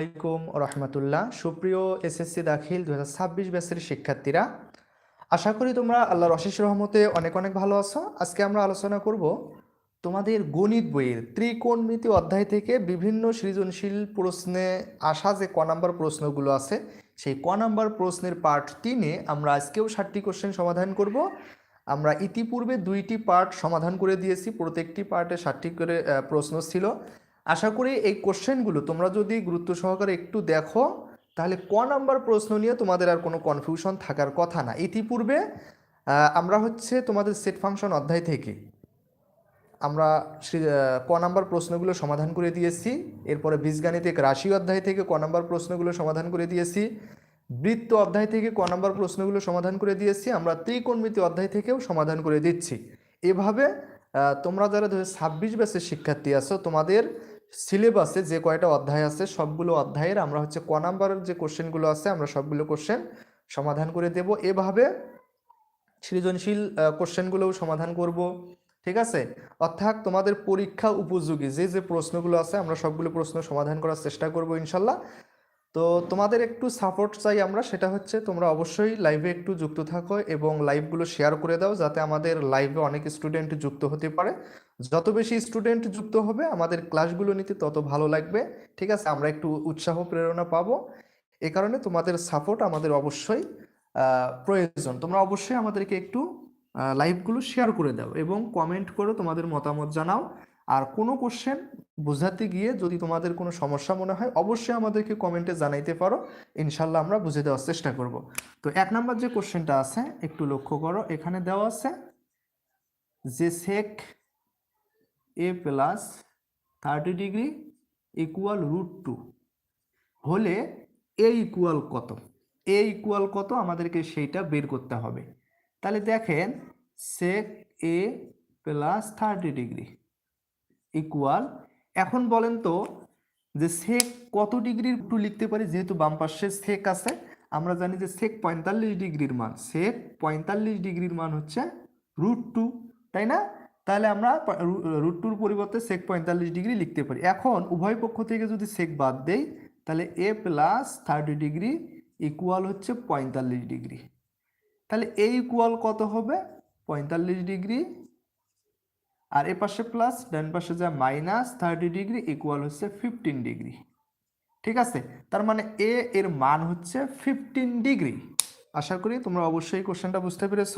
আলাইকুম রহমতুল্লাহ। সুপ্রিয় এসএসসি দাখিল দু হাজার ছাব্বিশ ব্যাচের শিক্ষার্থীরা, আশা করি তোমরা আল্লাহর অশেষ রহমতে অনেক অনেক ভালো আছো। আজকে আমরা আলোচনা করব তোমাদের গণিত বইয়ের ত্রিকোণমিতি অধ্যায় থেকে বিভিন্ন সৃজনশীল প্রশ্নে আসা যে ক নাম্বার প্রশ্নগুলো আছে, সেই ক নাম্বার প্রশ্নের পার্ট তিনে আমরা আজকেও ষাটটি কোশ্চেন সমাধান করব। আমরা ইতিপূর্বে দুইটি পার্ট সমাধান করে দিয়েছি, প্রত্যেকটি পার্টে ষাটটি করে প্রশ্ন ছিল। আশা করি এই কোশ্চেনগুলো তোমরা যদি গুরুত্ব সহকারে একটু দেখো, তাহলে ক নাম্বার প্রশ্ন নিয়ে তোমাদের আর কোনো কনফিউশন থাকার কথা না। ইতিপূর্বে আমরা হচ্ছে তোমাদের সেট ফাংশন অধ্যায় থেকে, আমরা ক নাম্বার প্রশ্নগুলো সমাধান করে দিয়েছি। এরপরে বীজগাণিতিক রাশি অধ্যায় থেকে ক নাম্বার প্রশ্নগুলো সমাধান করে দিয়েছি। বৃত্ত অধ্যায় থেকে ক নাম্বার প্রশ্নগুলো সমাধান করে দিয়েছি। আমরা ত্রিকোণমিতি অধ্যায় থেকেও সমাধান করে দিচ্ছি। এভাবে তোমরা যারা দু ছাব্বিশ ব্যাচের শিক্ষার্থী আছো, তোমাদের সিলেবাসে যে কয়টা অধ্যায় আছে, সবগুলো অধ্যায়ের আমরা হচ্ছে ক নাম্বারের যে কোশ্চেনগুলো আছে, আমরা সবগুলো কোশ্চেন সমাধান করে দেব। এভাবে সৃজনশীল কোশ্চেনগুলোও সমাধান করব, ঠিক আছে? অর্থাৎ তোমাদের পরীক্ষা উপযোগী, যে যে প্রশ্নগুলো আছে, আমরা সবগুলো প্রশ্ন সমাধান করার চেষ্টা করব ইনশাল্লাহ। তো তোমাদের একটু সাপোর্ট চাই আমরা, সেটা হচ্ছে তোমরা অবশ্যই লাইভে একটু যুক্ত থাকো এবং লাইভগুলো শেয়ার করে দাও যাতে আমাদের লাইভে অনেক স্টুডেন্ট যুক্ত হতে পারে। যত বেশি স্টুডেন্ট যুক্ত হবে, আমাদের ক্লাসগুলো নিতে তত ভালো লাগবে। ঠিক আছে, আমরা একটু উৎসাহ প্রেরণা পাবো। এ কারণে তোমাদের সাপোর্ট আমাদের অবশ্যই প্রয়োজন। তোমরা অবশ্যই আমাদেরকে একটু লাইভগুলো শেয়ার করে দাও এবং কমেন্ট করো, তোমাদের মতামত জানাও। আর কোনো কোশ্চেন বোঝাতে গিয়ে যদি তোমাদের কোনো সমস্যা মনে হয়, অবশ্যই আমাদেরকে কমেন্টে জানাইতে পারো। ইনশাল্লাহ আমরা বুঝে দেওয়ার চেষ্টা করব। তো এক নাম্বার যে কোশ্চেনটা আছে, একটু লক্ষ্য করো, এখানে দেওয়া আছে যে sec A plus thirty degree equal root two হলে এ ইকুয়াল কত? এ ইকুয়াল কত? আমাদেরকে সেইটা বের করতে হবে। তাহলে দেখেন sec A plus thirty degree equal এখন বলেন তো যে সেক কত ডিগ্রির টু লিখতে পারি? যেহেতু বাম পাশে সেক আছে, আমরা জানি যে সেক পঁয়তাল্লিশ ডিগ্রির মান। সেক পঁয়তাল্লিশ ডিগ্রির মান হচ্ছে রুট টু তাই না? তাহলে আমরা রুট টুর পরিবর্তে সেক পঁয়তাল্লিশ ডিগ্রি লিখতে পারি। এখন উভয় পক্ষ থেকে যদি সেক বাদ দেই, তাহলে A plus thirty degree equal হচ্ছে পঁয়তাল্লিশ ডিগ্রি। তাহলে এ ইকুয়াল কত হবে? পঁয়তাল্লিশ ডিগ্রি আর এ পাশে প্লাস ডান পাশে যা মাইনাস থার্টি ডিগ্রি ইকুয়াল হচ্ছে ফিফটিন ডিগ্রি ঠিক আছে? তার মানে এ এর মান হচ্ছে ফিফটিন ডিগ্রি আশা করি তোমরা অবশ্যই কোশ্চেনটা বুঝতে পেরেছ।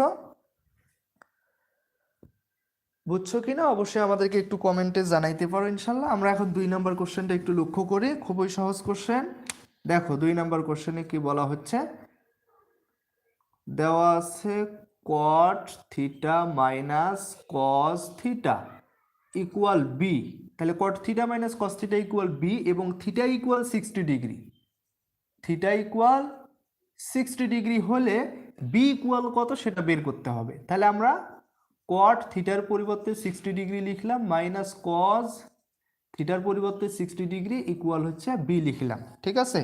বুঝছ কিনা অবশ্যই আমাদেরকে একটু কমেন্টে জানাইতে পারো ইনশাল্লাহ আমরা এখন দুই নাম্বার কোশ্চেনটা একটু লক্ষ্য করি। খুবই সহজ কোশ্চেন দেখো, দুই নাম্বার কোশ্চেনে কি বলা হচ্ছে? দেওয়া আছে cot theta minus cos theta equal B তাহলে cot theta minus cos theta equal B এবং theta equal sixty degree theta equal sixty degree হলে বি ইকুয়াল কত সেটা বের করতে হবে। তাহলে আমরা কট থিটার পরিবর্তে সিক্সটি ডিগ্রি লিখলাম মাইনাস কজ থিটার পরিবর্তে সিক্সটি ডিগ্রি ইকুয়াল হচ্ছে বি লিখলাম। ঠিক আছে?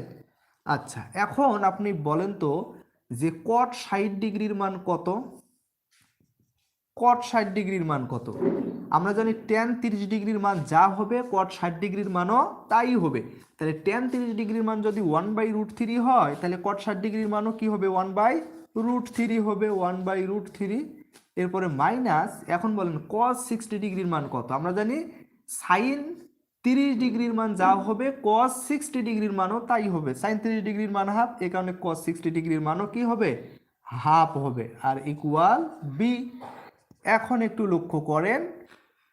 আচ্ছা এখন আপনি বলেন তো যে কট ষাট ডিগ্রির মান কত? কট ষাট ডিগ্রির মান কত? আমরা জানি টেন তিরিশ ডিগ্রির মান যা হবে কট ষাট ডিগ্রির মানও তাই হবে। তাহলে টেন তিরিশ ডিগ্রির মান যদি ওয়ান বাই রুট থ্রি হয়, তাহলে কট ষাট ডিগ্রির মানও কি হবে? ওয়ান বাই রুট থ্রি হবে ওয়ান বাই রুট থ্রি এরপরে মাইনাস এখন বলেন কস সিক্সটি ডিগ্রির মান কত? আমরা জানি সাইন তিরিশ ডিগ্রির মান যা হবে কস সিক্সটি ডিগ্রির মানও তাই হবে। সাইন তিরিশ ডিগ্রির মান হাফ এ কারণে কস সিক্সটি ডিগ্রির মানও কি হবে? হাফ হবে। আর ইকুয়াল বি এখন একটু লক্ষ্য করেন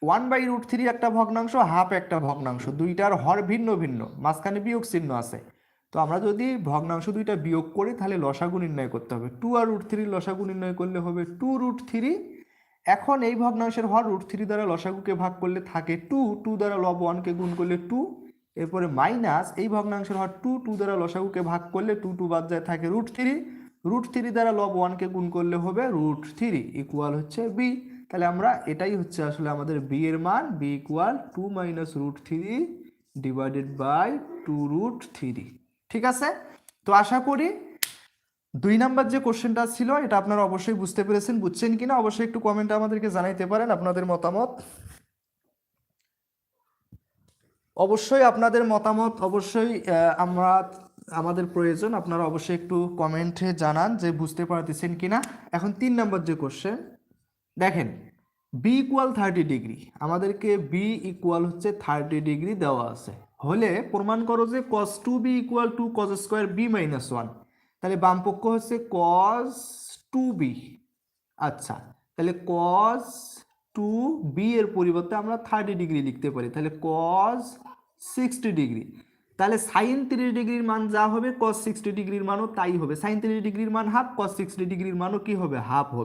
ওয়ান বাই রুট থ্রি একটা ভগ্নাংশ হাফ একটা ভগ্নাংশ, দুইটার হর ভিন্ন ভিন্ন, মাঝখানে বিয়োগ চিহ্ন আছে। তো আমরা যদি ভগ্নাংশ দুইটা বিয়োগ করি, তাহলে লসাগু নির্ণয় করতে হবে। টু আর রুট থ্রি লসাগু নির্ণয় করলে হবে টু রুট থ্রি এখন এই ভগ্নাংশের হর রুট থ্রি দ্বারা লসাগুকে ভাগ করলে থাকে টু টু দ্বারা লব ওয়ানকে গুণ করলে টু এরপরে মাইনাস এই ভগ্নাংশের হর টু টু দ্বারা লসাগুকে ভাগ করলে টু টু বাদ যায়, থাকে রুট থ্রি রুট থ্রি দ্বারা লব ওয়ানকে গুণ করলে হবে রুট থ্রি ইকুয়াল হচ্ছে বি তাহলে আমরা এটাই হচ্ছে আসলে আমাদের বি এর মান B equal two minus root three divided by two root three ঠিক আছে? তো আশা করি দুই নাম্বার যে কোশ্চেনটা ছিল, এটা আপনারা অবশ্যই বুঝতে পেরেছেন, বুঝছেন কিনা, অবশ্যই একটু কমেন্টে আমাদেরকে জানাইতে পারেন আপনাদের মতামত। অবশ্যই আপনাদের মতামত অবশ্যই আমরা, আমাদের প্রয়োজন, আপনারা অবশ্যই একটু কমেন্টে জানান যে বুঝতে পারতেছেন কিনা। এখন তিন নম্বর যে কোশ্চেন, দেখেন বি ইকুয়াল থার্টি ডিগ্রি আমাদেরকে বি ইকুয়াল হচ্ছে থার্টি ডিগ্রি দেওয়া আছে। হলে প্রমাণ করো যে cos two B equal two cos square B minus one তাহলে বামপক্ষ হচ্ছে কস টু বি আচ্ছা তাহলে কস টু বি এর পরিবর্তে আমরা থার্টি ডিগ্রি লিখতে পারি। তাহলে কস সিক্সটি ডিগ্রি তাহলে সাইন তিরিশ ডিগ্রির মান যা হবে কস সিক্সটি ডিগ্রির মানও তাই হবে। সাইন তিরিশ ডিগ্রির মান হাফ কস সিক্সটি ডিগ্রির মানও কী হবে? হাফ হবে।